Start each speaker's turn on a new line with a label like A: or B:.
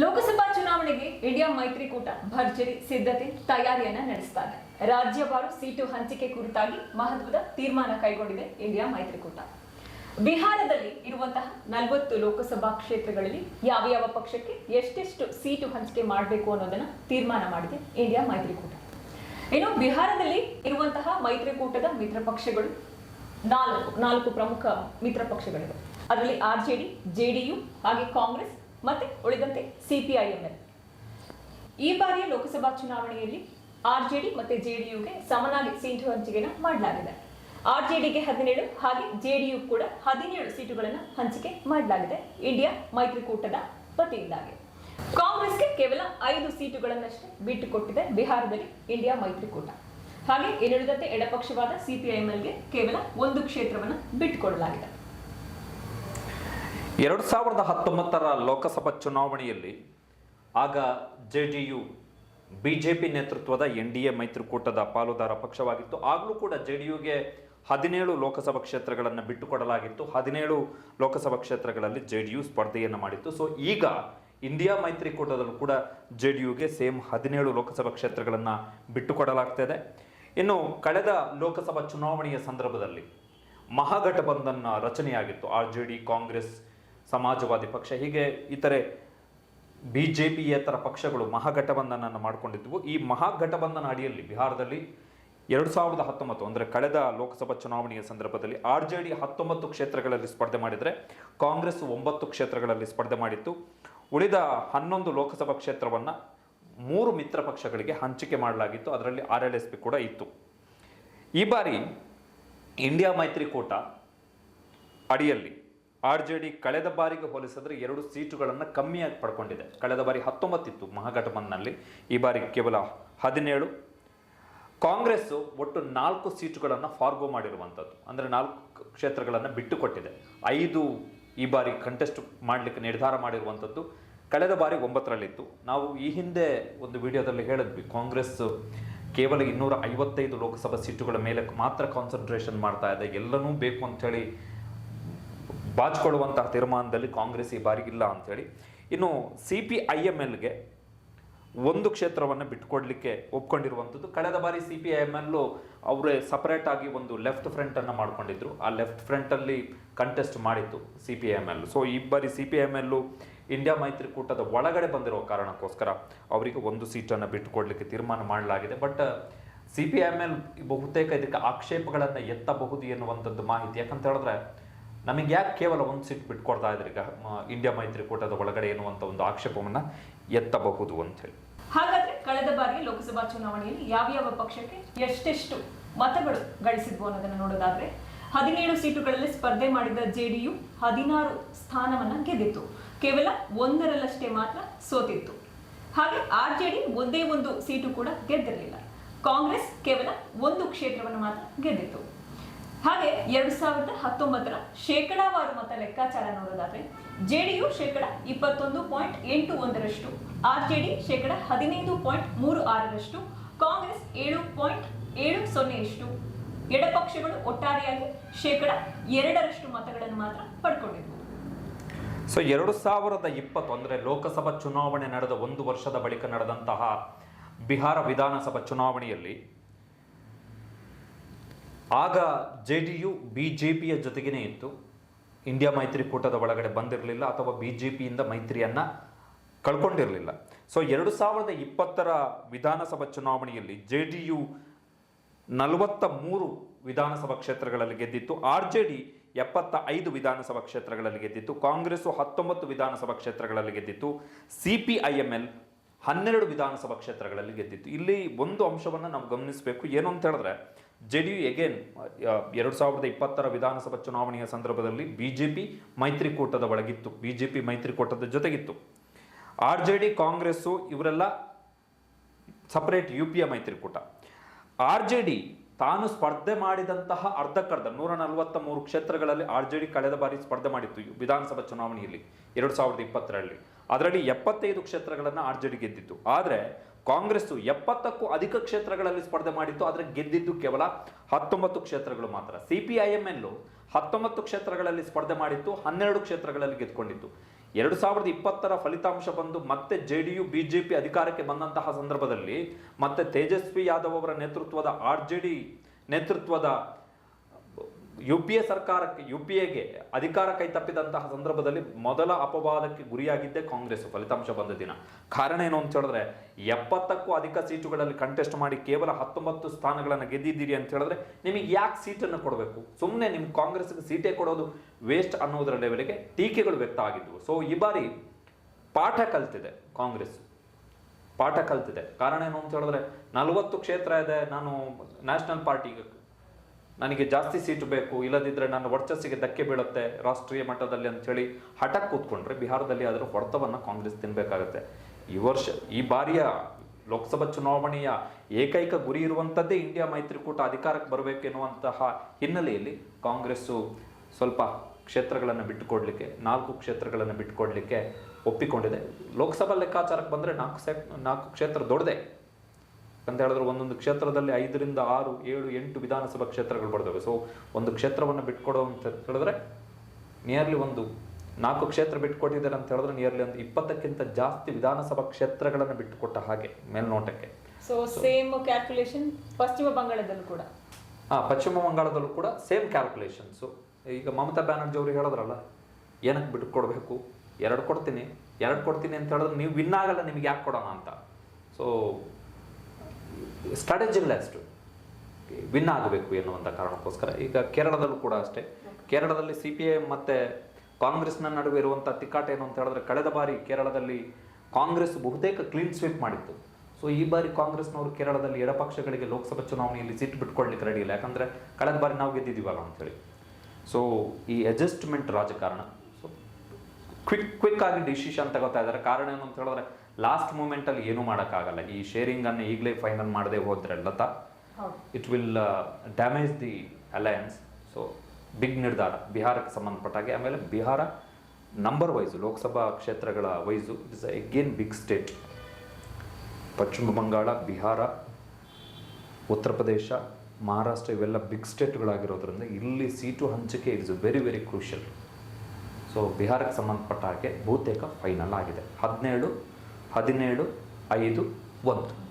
A: ಲೋಕಸಭಾ ಚುನಾವಣೆಗೆ ಇಂಡಿಯಾ ಮೈತ್ರಿಕೂಟ, ಭರ್ಜರಿ ಸಿದ್ಧತೆ ತಯಾರಿಯನ್ನ ನಡೆಸ್ತಾ ರಾಜ್ಯವಾರು ಸೀಟು ಹಂಚಿಕೆ ಕುರಿತಾಗಿ ಮಹತ್ವದ ತೀರ್ಮಾನ ಕೈಗೊಂಡಿದೆ ಇಂಡಿಯಾ ಮೈತ್ರಿಕೂಟ. ಬಿಹಾರದಲ್ಲಿ ಇರುವಂತಹ ನಲವತ್ತು ಲೋಕಸಭಾ ಕ್ಷೇತ್ರಗಳಲ್ಲಿ ಯಾವ ಯಾವ ಪಕ್ಷಕ್ಕೆ ಎಷ್ಟೆಷ್ಟು ಸೀಟು ಹಂಚಿಕೆ ಮಾಡಬೇಕು ಅನ್ನೋದನ್ನ ತೀರ್ಮಾನ ಮಾಡಿದೆ ಇಂಡಿಯಾ ಮೈತ್ರಿಕೂಟ. ಇನ್ನು ಬಿಹಾರದಲ್ಲಿ ಇರುವಂತಹ ಮೈತ್ರಿಕೂಟದ ಮಿತ್ರ ಪಕ್ಷಗಳು ನಾಲ್ಕು ನಾಲ್ಕು ಪ್ರಮುಖ ಮಿತ್ರ ಪಕ್ಷಗಳಿವೆ. ಅದರಲ್ಲಿ ಆರ್ ಜೆ ಜೆಡಿಯು ಹಾಗೆ ಕಾಂಗ್ರೆಸ್ ಮತ್ತೆ ಉಳಿದಂತೆ ಸಿಪಿಐಎಂಎಲ್. ಈ ಬಾರಿಯ ಲೋಕಸಭಾ ಚುನಾವಣೆಯಲ್ಲಿ ಆರ್ ಜೆ ಡಿ ಮತ್ತೆ ಜೆಡಿಯುಗೆ ಸಮನಾಗಿ ಸೀಟು ಹಂಚಿಕೆನ ಮಾಡಲಾಗಿದೆ. ಆರ್ ಜೆ ಡಿಗೆ ಹದಿನೇಳು, ಹಾಗೆ ಜೆಡಿಯು ಕೂಡ ಹದಿನೇಳು ಸೀಟುಗಳನ್ನು ಹಂಚಿಕೆ ಮಾಡಲಾಗಿದೆ ಇಂಡಿಯಾ ಮೈತ್ರಿಕೂಟದ ವತಿಯಿಂದಾಗಿ. ಕಾಂಗ್ರೆಸ್ಗೆ ಕೇವಲ ಐದು ಸೀಟುಗಳನ್ನಷ್ಟೇ ಬಿಟ್ಟುಕೊಟ್ಟಿದೆ ಬಿಹಾರದಲ್ಲಿ ಇಂಡಿಯಾ ಮೈತ್ರಿಕೂಟ. ಹಾಗೆ ಇನ್ನುಳಿದಂತೆ ಎಡಪಕ್ಷವಾದ ಸಿಪಿಐಎಂಎಲ್ಗೆ ಕೇವಲ ಒಂದು ಕ್ಷೇತ್ರವನ್ನು ಬಿಟ್ಟುಕೊಡಲಾಗಿದೆ.
B: ಎರಡು ಸಾವಿರದ ಹತ್ತೊಂಬತ್ತರ ಲೋಕಸಭಾ ಚುನಾವಣೆಯಲ್ಲಿ ಆಗ J D U B J P ನೇತೃತ್ವದ ಎನ್ ಡಿ ಎ ಮೈತ್ರಿಕೂಟದ ಪಾಲುದಾರ ಪಕ್ಷವಾಗಿತ್ತು. ಆಗಲೂ ಕೂಡ ಜೆ ಡಿ ಯುಗೆ ಹದಿನೇಳು ಲೋಕಸಭಾ ಕ್ಷೇತ್ರಗಳನ್ನು ಬಿಟ್ಟುಕೊಡಲಾಗಿತ್ತು. ಹದಿನೇಳು ಲೋಕಸಭಾ ಕ್ಷೇತ್ರಗಳಲ್ಲಿ ಜೆ ಡಿ ಯು ಸ್ಪರ್ಧೆಯನ್ನು ಮಾಡಿತ್ತು. ಸೊ ಈಗ ಇಂಡಿಯಾ ಮೈತ್ರಿಕೂಟದಲ್ಲೂ ಕೂಡ ಜೆ ಡಿ ಯುಗೆ ಸೇಮ್ ಹದಿನೇಳು ಲೋಕಸಭಾ ಕ್ಷೇತ್ರಗಳನ್ನು ಬಿಟ್ಟುಕೊಡಲಾಗ್ತದೆ. ಇನ್ನು ಕಳೆದ ಲೋಕಸಭಾ ಚುನಾವಣೆಯ ಸಂದರ್ಭದಲ್ಲಿ Mahagathbandhan ರಚನೆಯಾಗಿತ್ತು. R J D, Congress Samajwadi ಪಕ್ಷ, ಹೀಗೆ ಇತರೆ ಬಿ ಜೆ ಪಿಯೇತರ ಪಕ್ಷಗಳು ಮಹಾಗಠಬಂಧನನ್ನು ಮಾಡಿಕೊಂಡಿದ್ದವು ಈ ಮಹಾಘಟಬಂಧನ ಅಡಿಯಲ್ಲಿ ಬಿಹಾರದಲ್ಲಿ ಎರಡು ಸಾವಿರದ ಹತ್ತೊಂಬತ್ತು, ಅಂದರೆ ಕಳೆದ ಲೋಕಸಭಾ ಚುನಾವಣೆಯ ಸಂದರ್ಭದಲ್ಲಿ ಆರ್ ಜೆ ಡಿ ಹತ್ತೊಂಬತ್ತು ಕ್ಷೇತ್ರಗಳಲ್ಲಿ ಸ್ಪರ್ಧೆ ಮಾಡಿದರೆ ಕಾಂಗ್ರೆಸ್ ಒಂಬತ್ತು ಕ್ಷೇತ್ರಗಳಲ್ಲಿ ಸ್ಪರ್ಧೆ ಮಾಡಿತ್ತು. ಉಳಿದ ಹನ್ನೊಂದು ಲೋಕಸಭಾ ಕ್ಷೇತ್ರವನ್ನು ಮೂರು ಮಿತ್ರ ಪಕ್ಷಗಳಿಗೆ ಹಂಚಿಕೆ ಮಾಡಲಾಗಿತ್ತು. ಅದರಲ್ಲಿ ಆರ್ ಎಲ್ ಎಸ್ ಪಿ ಕೂಡ ಇತ್ತು. ಈ ಬಾರಿ ಇಂಡಿಯಾ ಮೈತ್ರಿಕೂಟ ಅಡಿಯಲ್ಲಿ ಆರ್ ಜೆ ಡಿ ಕಳೆದ ಬಾರಿಗೆ ಹೋಲಿಸಿದ್ರೆ ಎರಡು ಸೀಟುಗಳನ್ನು ಕಮ್ಮಿಯಾಗಿ ಪಡ್ಕೊಂಡಿದೆ. ಕಳೆದ ಬಾರಿ ಹತ್ತೊಂಬತ್ತಿತ್ತು ಮಹಾಗಠಬಂಧನಲ್ಲಿ ಈ ಬಾರಿ ಕೇವಲ ಹದಿನೇಳು. ಕಾಂಗ್ರೆಸ್ ಒಟ್ಟು ನಾಲ್ಕು ಸೀಟುಗಳನ್ನು ಫಾರ್ಗೋ ಮಾಡಿರುವಂಥದ್ದು ಅಂದರೆ ನಾಲ್ಕು ಕ್ಷೇತ್ರಗಳನ್ನು ಬಿಟ್ಟುಕೊಟ್ಟಿದೆ. ಐದು ಈ ಬಾರಿ ಕಂಟೆಸ್ಟ್ ಮಾಡಲಿಕ್ಕೆ ನಿರ್ಧಾರ ಮಾಡಿರುವಂಥದ್ದು ಕಳೆದ ಬಾರಿ ಒಂಬತ್ತರಲ್ಲಿತ್ತು. ನಾವು ಈ ಹಿಂದೆ ಒಂದು ವಿಡಿಯೋದಲ್ಲಿ ಹೇಳಿದ್ವಿ, ಕಾಂಗ್ರೆಸ್ ಕೇವಲ ಇನ್ನೂರ ಐವತ್ತೈದು ಲೋಕಸಭಾ ಸೀಟುಗಳ ಮೇಲೆ ಮಾತ್ರ ಕಾನ್ಸಂಟ್ರೇಷನ್ ಮಾಡ್ತಾ ಇದೆ. ಎಲ್ಲನೂ ಬೇಕು ಅಂಥೇಳಿ ಬಾಚಿಕೊಳ್ಳುವಂತಹ ತೀರ್ಮಾನದಲ್ಲಿ ಕಾಂಗ್ರೆಸ್ ಈ ಬಾರಿ ಇಲ್ಲ ಅಂಥೇಳಿ ಇನ್ನು ಸಿ ಪಿ ಐ ಎಂ ಎಲ್ಗೆ ಒಂದು ಕ್ಷೇತ್ರವನ್ನು ಬಿಟ್ಟುಕೊಡ್ಲಿಕ್ಕೆ ಒಪ್ಕೊಂಡಿರುವಂಥದ್ದು. ಕಳೆದ ಬಾರಿ ಸಿ ಪಿ ಐ ಎಂ ಎಲ್ಲು ಅವರೇ ಸಪರೇಟ್ ಆಗಿ ಒಂದು ಲೆಫ್ಟ್ ಫ್ರಂಟನ್ನು ಮಾಡ್ಕೊಂಡಿದ್ರು. ಆ ಲೆಫ್ಟ್ ಫ್ರಂಟಲ್ಲಿ ಕಂಟೆಸ್ಟ್ ಮಾಡಿತ್ತು C P I M L. So ಈ ಬಾರಿ ಸಿ ಪಿ ಐ ಎಂ ಎಲ್ಲು ಇಂಡಿಯಾ ಮೈತ್ರಿಕೂಟದ ಒಳಗಡೆ ಬಂದಿರೋ ಕಾರಣಕ್ಕೋಸ್ಕರ ಅವರಿಗೆ ಒಂದು ಸೀಟನ್ನು ಬಿಟ್ಟುಕೊಡ್ಲಿಕ್ಕೆ ತೀರ್ಮಾನ ಮಾಡಲಾಗಿದೆ. But C P I M L ಬಹುತೇಕ ಇದಕ್ಕೆ ಆಕ್ಷೇಪಗಳನ್ನು ಎತ್ತಬಹುದು ಎನ್ನುವಂಥದ್ದು ಮಾಹಿತಿ. ಯಾಕಂತ ಹೇಳಿದ್ರೆ ನಮಗೆ ಯಾಕೆ ಕೇವಲ ಒಂದು ಸೀಟ್ ಬಿಟ್ಕೊಡ್ತಾ ಇದ್ರೆ ಈಗ ಇಂಡಿಯಾ ಮೈತ್ರಿಕೂಟದ ಒಳಗಡೆ ಎನ್ನುವಂಥ ಒಂದು ಆಕ್ಷೇಪವನ್ನು ಎತ್ತಬಹುದು ಅಂತ ಹೇಳಿ.
A: ಹಾಗಾದ್ರೆ ಕಳೆದ ಬಾರಿ ಲೋಕಸಭಾ ಚುನಾವಣೆಯಲ್ಲಿ ಯಾವ ಯಾವ ಪಕ್ಷಕ್ಕೆ ಎಷ್ಟೆಷ್ಟು ಮತಗಳು ಗಳಿಸಿದ್ವು ಅನ್ನೋದನ್ನ ನೋಡೋದಾದ್ರೆ, ಹದಿನೇಳು ಸೀಟುಗಳಲ್ಲಿ ಸ್ಪರ್ಧೆ ಮಾಡಿದ ಜೆಡಿಯು ಹದಿನಾರು ಸ್ಥಾನವನ್ನ ಗೆದ್ದಿತ್ತು. ಕೇವಲ ಒಂದರಲ್ಲಷ್ಟೇ ಮಾತ್ರ ಸೋತಿತ್ತು. ಹಾಗೆ ಆರ್ ಜೆ ಡಿ ಒಂದೇ ಒಂದು ಸೀಟು ಕೂಡ ಗೆದ್ದಿರಲಿಲ್ಲ. ಕಾಂಗ್ರೆಸ್ ಕೇವಲ ಒಂದು ಕ್ಷೇತ್ರವನ್ನು ಮಾತ್ರ ಗೆದ್ದಿತ್ತು. ಹಾಗೆ ಎರಡ್ ಸಾವಿರದ ಹತ್ತೊಂಬತ್ತರ ಶೇಕಡಾವಾರು ಮತ ಲೆಕ್ಕಾಚಾರ ನೋಡೋದಾದ್ರೆ ಜೆಡಿಯು ಶೇಕಡ ಇಪ್ಪತ್ತೊಂದು ಪಾಯಿಂಟ್ ಎಂಟು ಒಂದರಷ್ಟು ಆರ್ಜೆಡಿ ಶೇಕಡ ಹದಿನೈದು ಪಾಯಿಂಟ್ ಮೂರು ಆರರಷ್ಟು, ಕಾಂಗ್ರೆಸ್ ಏಳು ಪಾಯಿಂಟ್ ಏಳು ಸೊನ್ನೆಯಷ್ಟು. ಎಡಪಕ್ಷಗಳು ಒಟ್ಟಾರೆಯಾಗಿ ಶೇಕಡ ಎರಡರಷ್ಟು ಮತಗಳನ್ನು ಮಾತ್ರ ಪಡ್ಕೊಂಡಿದ್ವು.
B: ಸೊ ಎರಡು ಸಾವಿರದ ಇಪ್ಪತ್ತು ಅಂದರೆ ಲೋಕಸಭಾ ಚುನಾವಣೆ ನಡೆದ ಒಂದು ವರ್ಷದ ಬಳಿಕ ನಡೆದಂತಹ ಬಿಹಾರ ವಿಧಾನಸಭಾ ಚುನಾವಣೆಯಲ್ಲಿ ಆಗ J D U B J ಪಿಯ ಜೊತೆಗೇ ಇತ್ತು. ಇಂಡಿಯಾ ಮೈತ್ರಿಕೂಟದ ಒಳಗಡೆ ಬಂದಿರಲಿಲ್ಲ ಅಥವಾ ಬಿ ಜೆ ಪಿಯಿಂದ ಮೈತ್ರಿಯನ್ನು ಕಳ್ಕೊಂಡಿರಲಿಲ್ಲ. ಸೊ ಎರಡು ಸಾವಿರದ ಇಪ್ಪತ್ತರ ವಿಧಾನಸಭಾ ಚುನಾವಣೆಯಲ್ಲಿ ಜೆ ಡಿ ಯು ನಲವತ್ತ ಮೂರು ವಿಧಾನಸಭಾ ಕ್ಷೇತ್ರಗಳಲ್ಲಿ ಗೆದ್ದಿತ್ತು. ಆರ್ ಜೆ ಡಿ ಎಪ್ಪತ್ತ ಐದು ವಿಧಾನಸಭಾ ಕ್ಷೇತ್ರಗಳಲ್ಲಿ ಗೆದ್ದಿತ್ತು. ಕಾಂಗ್ರೆಸ್ಸು ಹತ್ತೊಂಬತ್ತು ವಿಧಾನಸಭಾ ಕ್ಷೇತ್ರಗಳಲ್ಲಿ ಗೆದ್ದಿತ್ತು. C P I M L ಹನ್ನೆರಡು ವಿಧಾನಸಭಾ ಕ್ಷೇತ್ರಗಳಲ್ಲಿ ಗೆದ್ದಿತ್ತು. ಇಲ್ಲಿ ಒಂದು ಅಂಶವನ್ನು ನಾವು ಗಮನಿಸಬೇಕು. ಏನು ಅಂತ ಹೇಳಿದ್ರೆ ಜೆ ಡಿ ಯು ಎಗೇನ್ ಎರಡು ಸಾವಿರದ ಇಪ್ಪತ್ತರ ವಿಧಾನಸಭಾ ಚುನಾವಣೆಯ ಸಂದರ್ಭದಲ್ಲಿ ಬಿ ಜೆ ಪಿ ಮೈತ್ರಿಕೂಟದ ಒಳಗಿತ್ತು. ಬಿ ಜೆ ಪಿ ಮೈತ್ರಿಕೂಟದ ಜೊತೆಗಿತ್ತು. ಆರ್ ಜೆ ಡಿ, ಕಾಂಗ್ರೆಸ್ಸು ಇವರೆಲ್ಲ ಸಪರೇಟ್ ಯು ಪಿಯ ಮೈತ್ರಿಕೂಟ. ಆರ್ ಜೆ ಡಿ ತಾನು ಸ್ಪರ್ಧೆ ಮಾಡಿದಂತಹ ಅರ್ಧಕ್ಕರ್ಧ, ನೂರ ನಲವತ್ತ ಮೂರು ಕ್ಷೇತ್ರಗಳಲ್ಲಿ ಆರ್ ಜೆ ಡಿ ಕಳೆದ ಬಾರಿ ಸ್ಪರ್ಧೆ ಮಾಡಿತ್ತು ವಿಧಾನಸಭಾ ಚುನಾವಣೆಯಲ್ಲಿ, ಎರಡು ಸಾವಿರದ ಇಪ್ಪತ್ತರಲ್ಲಿ. ಅದರಲ್ಲಿ ಎಪ್ಪತ್ತೈದು ಕ್ಷೇತ್ರಗಳನ್ನು ಆರ್ ಜೆ ಡಿ ಗೆದ್ದಿತ್ತು. ಆದರೆ ಕಾಂಗ್ರೆಸ್ಸು ಎಪ್ಪತ್ತಕ್ಕೂ ಅಧಿಕ ಕ್ಷೇತ್ರಗಳಲ್ಲಿ ಸ್ಪರ್ಧೆ ಮಾಡಿತ್ತು, ಆದರೆ ಗೆದ್ದಿದ್ದು ಕೇವಲ ಹತ್ತೊಂಬತ್ತು ಕ್ಷೇತ್ರಗಳು ಮಾತ್ರ. ಸಿ ಪಿ ಐ ಎಂ ಎಲ್ಲು ಹತ್ತೊಂಬತ್ತು ಕ್ಷೇತ್ರಗಳಲ್ಲಿ ಸ್ಪರ್ಧೆ ಮಾಡಿತ್ತು, ಹನ್ನೆರಡು ಕ್ಷೇತ್ರಗಳಲ್ಲಿ ಗೆದ್ಕೊಂಡಿತ್ತು. ಎರಡು ಸಾವಿರದ ಇಪ್ಪತ್ತರ ಫಲಿತಾಂಶ ಬಂದು ಮತ್ತೆ J D U, B J P ಅಧಿಕಾರಕ್ಕೆ ಬಂದಂತಹ ಸಂದರ್ಭದಲ್ಲಿ ಮತ್ತೆ ತೇಜಸ್ವಿ ಯಾದವ್ ಅವರ ನೇತೃತ್ವದ ಆರ್ ಜೆ ಡಿ ನೇತೃತ್ವದ ಯು ಪಿ ಎ ಸರ್ಕಾರಕ್ಕೆ, ಯು ಪಿ ಎಗೆ ಅಧಿಕಾರ ಕೈ ತಪ್ಪಿದಂತಹ ಸಂದರ್ಭದಲ್ಲಿ ಮೊದಲ ಅಪವಾದಕ್ಕೆ ಗುರಿಯಾಗಿದ್ದೇ ಕಾಂಗ್ರೆಸ್ ಫಲಿತಾಂಶ ಬಂದ ದಿನ. ಕಾರಣ ಏನು ಅಂತ ಹೇಳಿದ್ರೆ, ಎಪ್ಪತ್ತಕ್ಕೂ ಅಧಿಕ ಸೀಟುಗಳಲ್ಲಿ ಕಂಟೆಸ್ಟ್ ಮಾಡಿ ಕೇವಲ ಹತ್ತೊಂಬತ್ತು ಸ್ಥಾನಗಳನ್ನು ಗೆದ್ದಿದ್ದೀರಿ ಅಂತ ಹೇಳಿದ್ರೆ ನಿಮಗೆ ಯಾಕೆ ಸೀಟನ್ನು ಕೊಡಬೇಕು? ಸುಮ್ಮನೆ ನಿಮ್ಮ ಕಾಂಗ್ರೆಸ್ಗೆ ಸೀಟೇ ಕೊಡೋದು ವೇಸ್ಟ್ ಅನ್ನೋದರ ಲೆವೆಲ್ಗೆ ಟೀಕೆಗಳು ವ್ಯಕ್ತ ಆಗಿದ್ವು. ಸೊ ಈ ಬಾರಿ ಪಾಠ ಕಲ್ತಿದೆ ಕಾಂಗ್ರೆಸ್. ಪಾಠ ಕಲ್ತಿದೆ. ಕಾರಣ ಏನು ಅಂತ ಹೇಳಿದ್ರೆ, ನಲವತ್ತು ಕ್ಷೇತ್ರ ಇದೆ, ನಾನು ನ್ಯಾಷನಲ್ ಪಾರ್ಟಿಗೆ ನನಗೆ ಜಾಸ್ತಿ ಸೀಟು ಬೇಕು ಇಲ್ಲದಿದ್ದರೆ ನನ್ನ ವರ್ಚಸ್ಸಿಗೆ ಧಕ್ಕೆ ಬೀಳುತ್ತೆ ರಾಷ್ಟ್ರೀಯ ಮಟ್ಟದಲ್ಲಿ ಅಂಥೇಳಿ ಹಠ ಕೂತ್ಕೊಂಡ್ರೆ ಬಿಹಾರದಲ್ಲಿ ಅದರ ಹೊಡೆತವನ್ನು ಕಾಂಗ್ರೆಸ್ ತಿನ್ನಬೇಕಾಗುತ್ತೆ ಈ ವರ್ಷ, ಈ ಬಾರಿಯ ಲೋಕಸಭಾ ಚುನಾವಣೆಯ ಏಕೈಕ ಗುರಿ ಇರುವಂಥದ್ದೇ ಇಂಡಿಯಾ ಮೈತ್ರಿಕೂಟ ಅಧಿಕಾರಕ್ಕೆ ಬರಬೇಕೆನ್ನುವಂತಹ ಹಿನ್ನೆಲೆಯಲ್ಲಿ ಕಾಂಗ್ರೆಸ್ಸು ಸ್ವಲ್ಪ ಕ್ಷೇತ್ರಗಳನ್ನು ಬಿಟ್ಟುಕೊಡಲಿಕ್ಕೆ, ನಾಲ್ಕು ಕ್ಷೇತ್ರಗಳನ್ನು ಬಿಟ್ಟುಕೊಡಲಿಕ್ಕೆ ಒಪ್ಪಿಕೊಂಡಿದೆ. ಲೋಕಸಭಾ ಲೆಕ್ಕಾಚಾರಕ್ಕೆ ಬಂದರೆ ನಾಲ್ಕು ಸೆ ನಾಲ್ಕು ಕ್ಷೇತ್ರ ದೊಡ್ಡದೆ. ಅಂತ ಹೇಳಿದ್ರೆ ಒಂದೊಂದು ಕ್ಷೇತ್ರದಲ್ಲಿ ಐದರಿಂದ ಆರು ಏಳು ಎಂಟು ವಿಧಾನಸಭಾ ಕ್ಷೇತ್ರಗಳು ಬರ್ತವೆ. ಸೊ ಒಂದು ಕ್ಷೇತ್ರವನ್ನು ಬಿಟ್ಕೊಡೋ ಅಂತ ಹೇಳಿದ್ರೆ ನಿಯರ್ಲಿ ಒಂದು ನಾಲ್ಕು ಕ್ಷೇತ್ರ ಬಿಟ್ಕೊಟ್ಟಿದ್ದಾರೆ ಅಂತ ಹೇಳಿದ್ರೆ ನಿಯರ್ಲಿ ಒಂದು ಇಪ್ಪತ್ತಕ್ಕಿಂತ ಜಾಸ್ತಿ ವಿಧಾನಸಭಾ ಕ್ಷೇತ್ರಗಳನ್ನು ಬಿಟ್ಟುಕೊಟ್ಟ ಹಾಗೆ ಮೇಲ್ನೋಟಕ್ಕೆ.
A: ಸೊ ಸೇಮ್ ಕ್ಯಾಲ್ಕುಲೇಷನ್ ಪಶ್ಚಿಮ ಬಂಗಾಳದಲ್ಲೂ ಕೂಡ?
B: ಹಾಂ ಪಶ್ಚಿಮ ಬಂಗಾಳದಲ್ಲೂ ಕೂಡ ಸೇಮ್ ಕ್ಯಾಲ್ಕುಲೇಷನ್ಸು ಈಗ ಮಮತಾ ಬ್ಯಾನರ್ಜಿ ಅವರು ಹೇಳಿದ್ರಲ್ಲ ಏನಕ್ಕೆ ಬಿಟ್ಟು ಕೊಡಬೇಕು ಎರಡು ಕೊಡ್ತೀನಿ ಎರಡು ಕೊಡ್ತೀನಿ ಅಂತ ಹೇಳಿದ್ರೆ ನೀವು ವಿನ್ ಆಗಲ್ಲ ನಿಮಗೆ ಯಾಕೆ ಕೊಡೋಣ ಅಂತ? ಸೊ ಸ್ಟ್ರಾಟಜಿ ಅಷ್ಟು. ವಿನ್ ಆಗಬೇಕು ಎನ್ನುವಂಥ ಕಾರಣಕ್ಕೋಸ್ಕರ. ಈಗ ಕೇರಳದಲ್ಲೂ ಕೂಡ ಅಷ್ಟೇ. ಕೇರಳದಲ್ಲಿ ಸಿ ಪಿ ಐ ಮತ್ತು ಕಾಂಗ್ರೆಸ್ನ ನಡುವೆ ಇರುವಂಥ ತಿಕ್ಕಾಟ ಏನು ಅಂತ ಹೇಳಿದ್ರೆ ಕಳೆದ ಬಾರಿ ಕೇರಳದಲ್ಲಿ ಕಾಂಗ್ರೆಸ್ ಬಹುತೇಕ ಕ್ಲೀನ್ ಸ್ವೀಪ್ ಮಾಡಿತ್ತು. ಸೊ ಈ ಬಾರಿ ಕಾಂಗ್ರೆಸ್ನವರು ಕೇರಳದಲ್ಲಿ ಎಡಪಕ್ಷಗಳಿಗೆ ಲೋಕಸಭಾ ಚುನಾವಣೆಯಲ್ಲಿ ಸೀಟ್ ಬಿಟ್ಕೊಳ್ಲಿಕ್ಕೆ ರೆಡಿ ಇಲ್ಲ. ಯಾಕಂದರೆ ಕಳೆದ ಬಾರಿ ನಾವು ಗೆದ್ದಿದ್ದೀವಲ್ಲ ಅಂಥೇಳಿ ಸೊ ಈ ಅಡ್ಜಸ್ಟ್ಮೆಂಟ್ ರಾಜಕಾರಣ. ಸೊ ಕ್ವಿಕ್ ಕ್ವಿಕ್ ಆಗಿ ಡಿಸಿಷನ್ ತಗೋತಾ ಇದ್ದಾರೆ. ಕಾರಣ ಏನು ಅಂತ ಹೇಳಿದ್ರೆ ಲಾಸ್ಟ್ ಮೂಮೆಂಟಲ್ಲಿ ಏನೂ ಮಾಡೋಕ್ಕಾಗಲ್ಲ. ಈ ಶೇರಿಂಗನ್ನು ಈಗಲೇ ಫೈನಲ್ ಮಾಡದೆ ಹೋದ್ರೆ Lata it will damage the alliance so big ನಿರ್ಧಾರ. ಬಿಹಾರಕ್ಕೆ ಸಂಬಂಧಪಟ್ಟ ಹಾಗೆ ಆಮೇಲೆ ಬಿಹಾರ ನಂಬರ್ ವೈಸು ಲೋಕಸಭಾ ಕ್ಷೇತ್ರಗಳ wise it's again big state Paschim Bengal Bihar Uttar Pradesh Maharashtra ಇವೆಲ್ಲ ಬಿಗ್ ಸ್ಟೇಟ್ಗಳಾಗಿರೋದ್ರಿಂದ ಇಲ್ಲಿ ಸೀಟು ಹಂಚಿಕೆ it's very very crucial so ಬಿಹಾರಕ್ಕೆ ಸಂಬಂಧಪಟ್ಟ ಹಾಗೆ ಬಹುತೇಕ ಫೈನಲ್ ಆಗಿದೆ. ಹದಿನೇಳು ಹದಿನೇಳು ಐದು ಒಂದು.